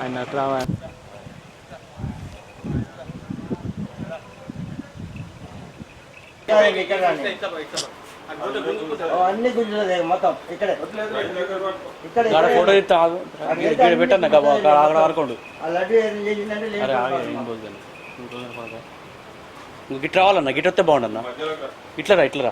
ఆయన అట్లా అన్ని గుంజలే మొత్తం. ఇక్కడే. ఫోటో ఇక్కడ పెట్టండి అక్కడ అక్కడ ఆడుకోండు లడ్డు ఏం చేసిందంటే ఇంక గిట్ రావాలన్నా? గిట్ వస్తే బాగుండన్నా? ఇట్లా రా.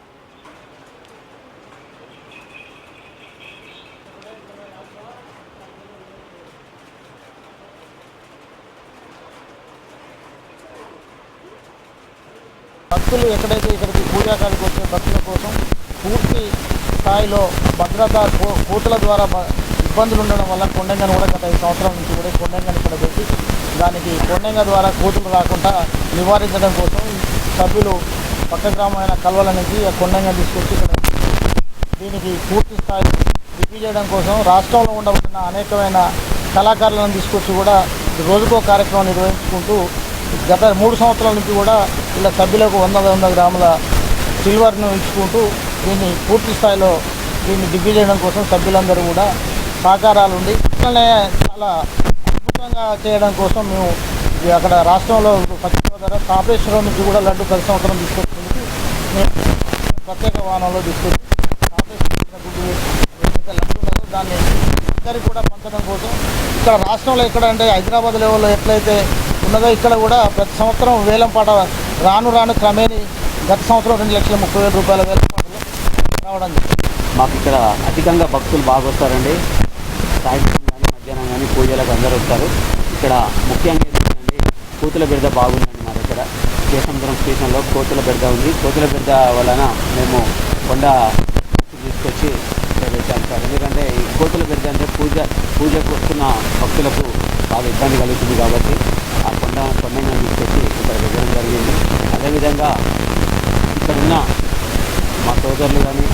భక్తులు ఎక్కడైతే ఇక్కడికి పూజాకాలకు వచ్చే భక్తుల కోసం పూర్తి స్థాయిలో భద్రతా కో- ద్వారా ఇబ్బందులు ఉండడం వల్ల కొండంగని కూడా గత ఐదు సంవత్సరాల నుంచి కూడా కొండంగని ఇక్కడ పెట్టి దానికి కొండంగ ద్వారా కోతులు రాకుండా నివారించడం కోసం సభ్యులు పక్క గ్రామమైన కల్వల నుంచి ఆ కొండంగ తీసుకొచ్చి ఇక్కడ దీనికి పూర్తి స్థాయి రివ్యూ చేయడం కోసం రాష్ట్రంలో ఉండబడిన అనేకమైన కళాకారులను తీసుకొచ్చి కూడా రోజుకో కార్యక్రమం నిర్వహించుకుంటూ గత మూడు సంవత్సరాల నుంచి కూడా ఇలా సభ్యులకు వంద వంద గ్రాముల సిల్వర్ను ఇచ్చుకుంటూ దీన్ని పూర్తి స్థాయిలో దీన్ని దిగ్గు చేయడం కోసం సభ్యులందరూ కూడా సహకారాలు ఉండి ఇట్లనే చాలా అద్భుతంగా చేయడం కోసం మేము అక్కడ రాష్ట్రంలో పశ్చిమ కాపేశ్వరం నుంచి కూడా లడ్డు ప్రతి సంవత్సరం తీసుకొచ్చేందుకు మేము ప్రత్యేక వాహనంలో తీసుకొచ్చి కాపేశ్వరం లడ్డు ఉన్నదో దాన్ని అందరికీ కూడా పంచడం కోసం ఇక్కడ రాష్ట్రంలో ఎక్కడ అంటే హైదరాబాద్ లెవెల్లో ఎట్లయితే ఉన్నదో ఇక్కడ కూడా ప్రతి సంవత్సరం వేలంపాట రాను రాను క్రమేణి గత సంవత్సరం రెండు లక్షల ముప్పై వేల రూపాయల వేల రావడం మాకు ఇక్కడ అధికంగా భక్తులు బాగా వస్తారండి. సాయంత్రం కానీ మధ్యాహ్నం కానీ పూజలకు అందరూ వస్తారు. ఇక్కడ ముఖ్యంగా ఏంటంటే కోతుల బిడ్డ బాగుందండి మా దగ్గర. కేసముద్రం స్టేషన్లో కోతుల బిడ్డ ఉంది. కోతుల బిడ్డ వలన మేము కొండ తీసుకొచ్చి పెట్టాం సార్ ఎందుకంటే ఈ కోతుల బిడ్డ అంటే పూజ పూజకు వస్తున్న భక్తులకు బాగా ఇబ్బంది కలుగుతుంది కాబట్టి ఆ కొండ కొండగా తీసుకొచ్చి ఇక్కడ పెట్టడం జరిగింది. అదేవిధంగా ఇక్కడున్న మా సోదరులు కానీ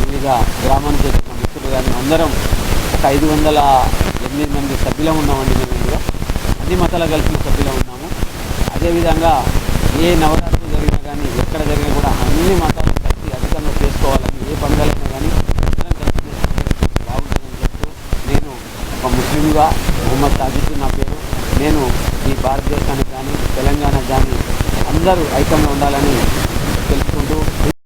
వివిధ గ్రామానికి వచ్చిన మిత్రులు కానీ అందరం ఒక ఐదు వందల ఎనిమిది మంది సభ్యులం ఉన్నామండి మేము ఇందులో. అన్ని మతాల కలిపి సభ్యులం ఉన్నాము. అదేవిధంగా ఏ నవరాత్రులు జరిగినా కానీ ఎక్కడ జరిగినా కూడా అన్ని మతాలు కలిసి అధికంగా చేసుకోవాలని ఏ పండుగలైనా కానీ అందరం కలిసి చేసుకుంటే బాగుంటుందని చెప్తూ నేను ఒక ముస్లింగా మొహమ్మద్ తాజిద్ నా పేరు. నేను ఈ భారతదేశానికి కానీ తెలంగాణ కానీ అందరూ ఐక్యంగా ఉండాలని